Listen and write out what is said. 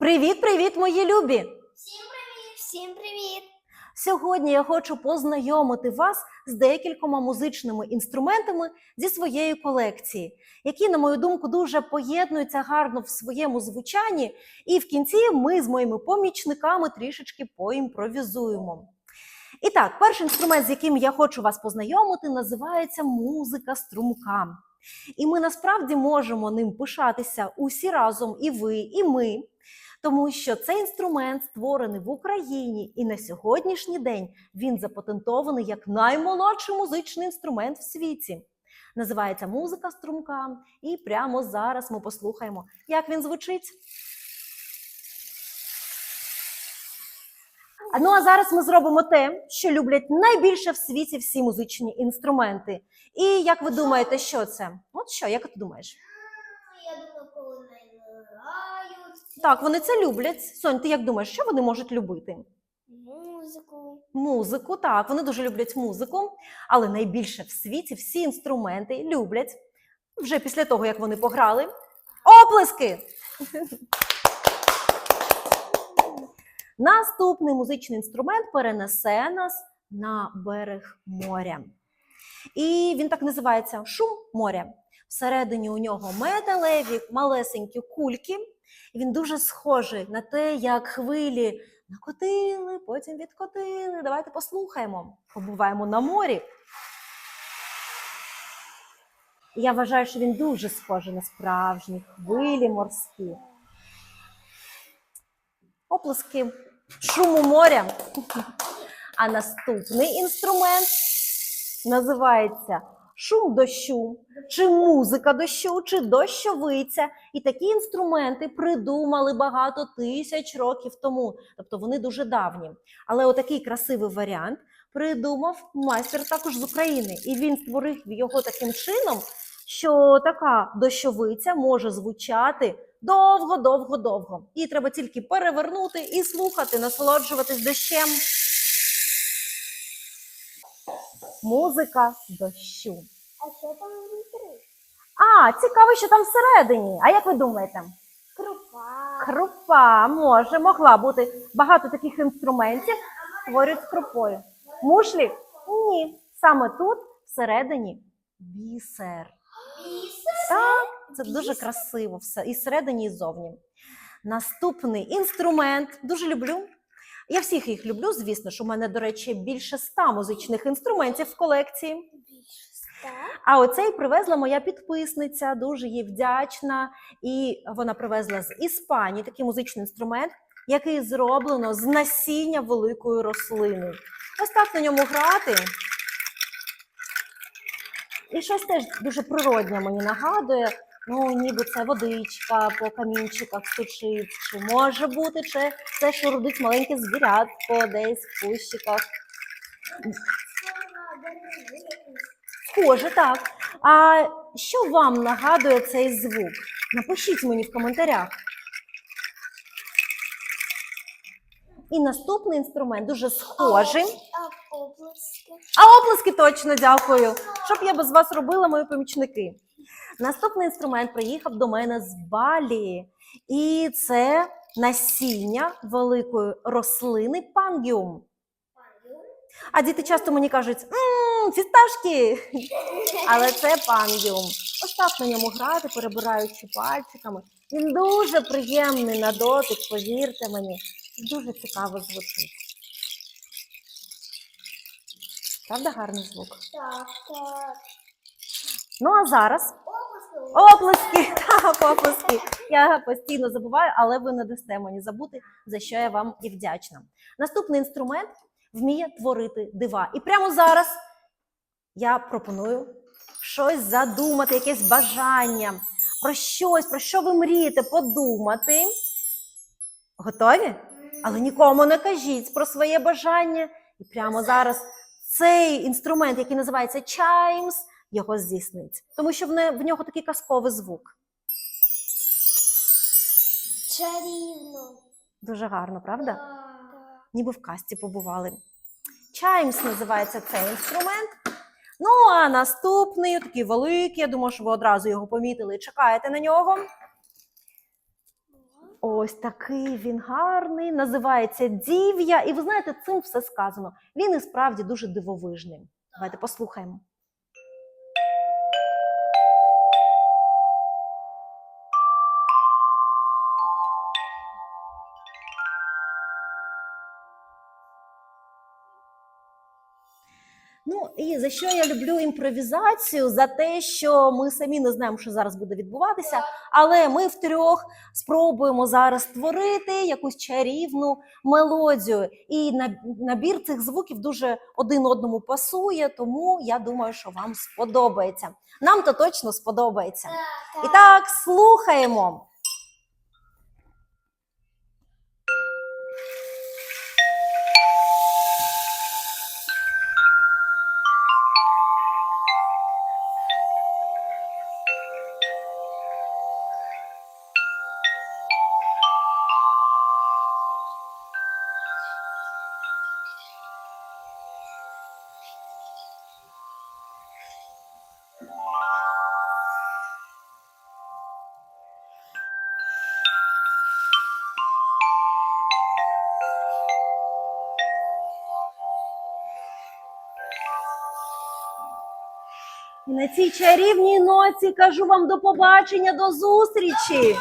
Привіт, привіт, мої любі! Всім привіт! Всім привіт! Сьогодні я хочу познайомити вас з декількома музичними інструментами зі своєї колекції, які, на мою думку, дуже поєднуються гарно в своєму звучанні. І в кінці ми з моїми помічниками трішечки поімпровізуємо. І так, перший інструмент, з яким я хочу вас познайомити, називається музика струмка. І ми насправді можемо ним пишатися усі разом, і ви, і ми. Тому що цей інструмент створений в Україні, і на сьогоднішній день він запатентований як наймолодший музичний інструмент в світі. Називається музика струмка, і прямо зараз ми послухаємо, як він звучить. Ну а зараз ми зробимо те, що люблять найбільше в світі всі музичні інструменти. І як ви думаєте, що це? От що, як ти думаєш? Я думаю, коли Так, вони це люблять. Сонь, ти як думаєш, що вони можуть любити? музику. Музику, так, вони дуже люблять музику, але найбільше в світі всі інструменти люблять вже після того, як вони пограли. Оплески! Наступний музичний інструмент перенесе нас на берег моря. І він так називається шум моря. Всередині у нього металеві малесенькі кульки. Він дуже схожий на те, як хвилі накотили, потім відкотили. Давайте послухаємо. Побуваємо на морі. Я вважаю, що він дуже схожий на справжні хвилі морські. Оплески шуму моря. А наступний інструмент називається шум дощу, чи музика дощу, чи дощовиця. І такі інструменти придумали багато тисяч років тому. Тобто вони дуже давні. Але отакий красивий варіант придумав майстер також з України. І він створив його таким чином, що така дощовиця може звучати довго, довго, довго. І треба тільки перевернути і слухати, насолоджуватись дощем. Музика дощу. А що там внутрі? А, цікаво, що там всередині. А як ви думаєте? Крупа. Крупа може, могла бути. Багато таких інструментів створюють з крупою. Мушлі? Ні. Саме тут всередині бісер. Бісер. Так, це дуже красиво все і всередині, і ззовні. Наступний інструмент дуже люблю. Я всіх їх люблю, звісно, що у мене, до речі, більше ста музичних інструментів в колекції. Більше ста. А оцей привезла моя підписниця, дуже їй вдячна. І вона привезла з Іспанії такий музичний інструмент, який зроблено з насіння великої рослини. Ось так на ньому грати. І щось теж дуже природнє мені нагадує. Ну, ніби це водичка по камінчиках стучить, чи може бути, чи це шурдить маленьке звірятко десь в кущиках. Схоже, так. А що вам нагадує цей звук? Напишіть мені в коментарях. І наступний інструмент дуже схожий. А оплески точно дякую. Що б я без вас робила, мої помічники? Наступний інструмент приїхав до мене з Балі. І це насіння великої рослини пангіум. А діти часто мені кажуть: мм, фісташки! Але це пангіум. Ось так на ньому грати, перебираючи пальчиками. Він дуже приємний на дотик, повірте мені. Дуже цікаво звучить. Правда, гарний звук? Так, так. Ну а зараз. Оплески! Так, оплески. Я постійно забуваю, але ви не дасте мені забути, за що я вам і вдячна. Наступний інструмент вміє творити дива. І прямо зараз я пропоную щось задумати, якесь бажання, про щось, про що ви мрієте, подумати. Готові? Але нікому не кажіть про своє бажання. І прямо зараз цей інструмент, який називається Chimes, його здійснить. Тому що в, не, в нього такий казковий звук. Чарівно. Дуже гарно, правда? Так. Ніби в касті побували. Chimes називається цей інструмент. Ну, а наступний, такий великий, я думаю, що ви одразу його помітили і чекаєте на нього. Ось такий він гарний, називається Дів'я. І ви знаєте, цим все сказано. Він і справді дуже дивовижний. Давайте послухаємо. Ну і за що я люблю імпровізацію? За те, що ми самі не знаємо, що зараз буде відбуватися, але ми втрьох спробуємо зараз створити якусь чарівну мелодію. І на- набір цих звуків дуже один одному пасує, тому я думаю, що вам сподобається. Нам то точно сподобається. І так, слухаємо. І на цій чарівній ноці кажу вам до побачення, до зустрічі!